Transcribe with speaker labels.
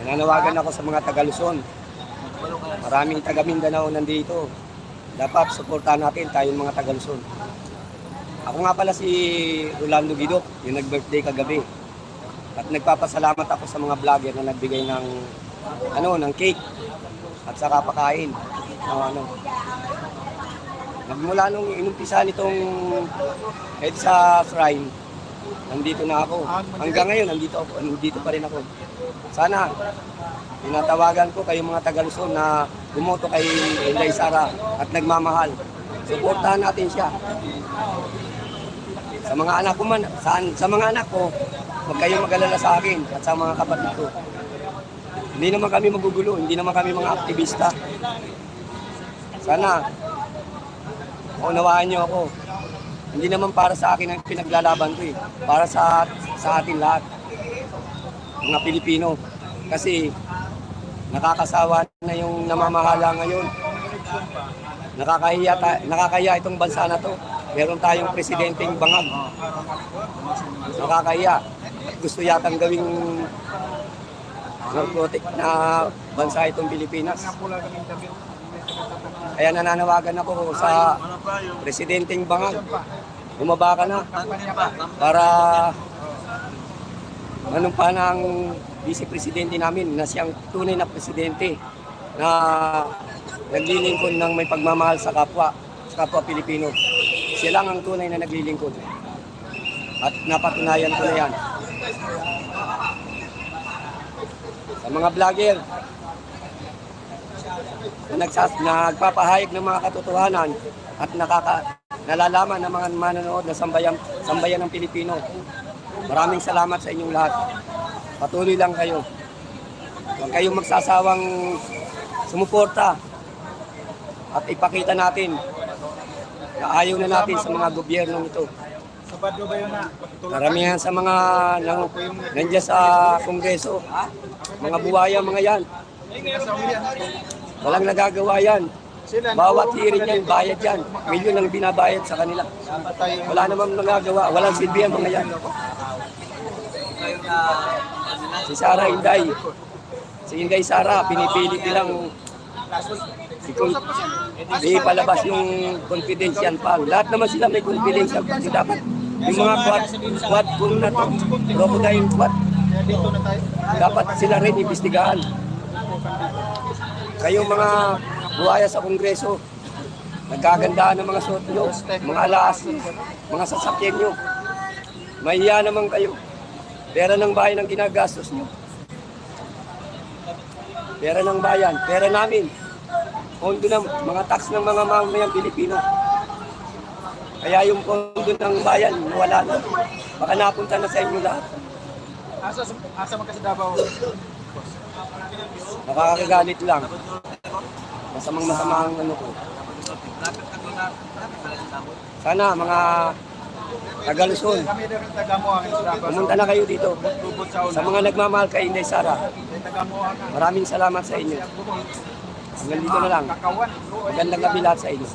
Speaker 1: Nananawagan ako sa mga taga Luzon. Maraming taga Mindanao nandito. Dapat suportahan natin tayong mga taga Luzon. Ako nga pala si Rolando Guidok, yung nag-birthday kagabi. At nagpapasalamat ako sa mga vlogger na nagbigay ng ano, ng cake at saka pakain. Ng ano. Nagmula nung inumpisa nitong head sa shrine, nandito na ako. Hanggang ngayon, nandito ako, nandito pa rin ako. Sana, tinatawagan ko kayong mga taga Luzon na bumoto kay Inday Sara at nagmamahal. Suportahan natin siya. Sa mga anak ko man, sa, sa mga anak ko, huwag kayong mag-alala sa akin at sa mga kapatid ko. Hindi naman kami magugulo, hindi naman kami mga aktivista. Sana, unawaan niyo ako. Hindi naman para sa akin ang pinaglalaban ko eh. Para sa, sa atin lahat. Mga Pilipino. Kasi nakakasawa na yung namamahala ngayon. Nakakahiya, ta- nakakahiya itong bansa na to. Meron tayong presidenteng bangag. Nakakahiya. Gusto yatang gawing narcotic na bansa itong Pilipinas. Kaya nananawagan ako sa presidenteng bangag. Bumaba ka na para manumpa ng vice-presidente namin na siyang tunay na presidente na naglilingkod ng may pagmamahal sa kapwa, sa kapwa Pilipino. Siya lang ang tunay na naglilingkod. At napatunayan ko na yan. Sa mga vlogger, na nagsas, nagpapahayag ng mga katotohanan at nakaka, nalalaman ng mga manonood na sambayan, sambayan ng Pilipino. Maraming salamat sa inyong lahat. Patuloy lang kayo. Huwag kayong magsasawang sumuporta at ipakita natin na ayaw na natin sa mga gobyernong ito.
Speaker 2: Sabado ba yun na?
Speaker 1: Karamihan sa mga nang, nandiyan sa kongreso, mga buwaya, mga yan. Walang nagagawa yan. Bawat hearing yan, bayad yan. Milyon ang binabayad sa kanila. Wala namang nagagawa. Walang silbihan mga yan. Si Sara Inday. Si Inday Sara, pinipili nilang Ikon, di palabas yung confidential pa. Lahat naman sila may confidential pa. Dapat yung mga quad, quad kung na to, crocodile quad, dapat sila rin imbestigahan. Kayong mga buhaya sa kongreso, nagkagandaan ng mga suot nyo, mga alas, mga sasakyan nyo. Mahiya naman kayo. Pera ng bayan ang ginagastos nyo. Pera ng bayan, pera namin. Pondo ng mga tax ng mga mamamayang Pilipino. Kaya yung pondo ng bayan, wala na. Baka napunta na sa inyo lahat.
Speaker 2: Asa, asa man kasi Davao.
Speaker 1: Nakakagalit lang. Masamang masamang ano ko. Sana mga taga Luzon,
Speaker 2: Kami din ang taga mo ang
Speaker 1: pumunta na kayo dito.
Speaker 2: Sa
Speaker 1: mga nagmamahal kay Inday Sara, maraming salamat sa inyo. Hanggang dito na lang. Magandang gabi lahat sa inyo.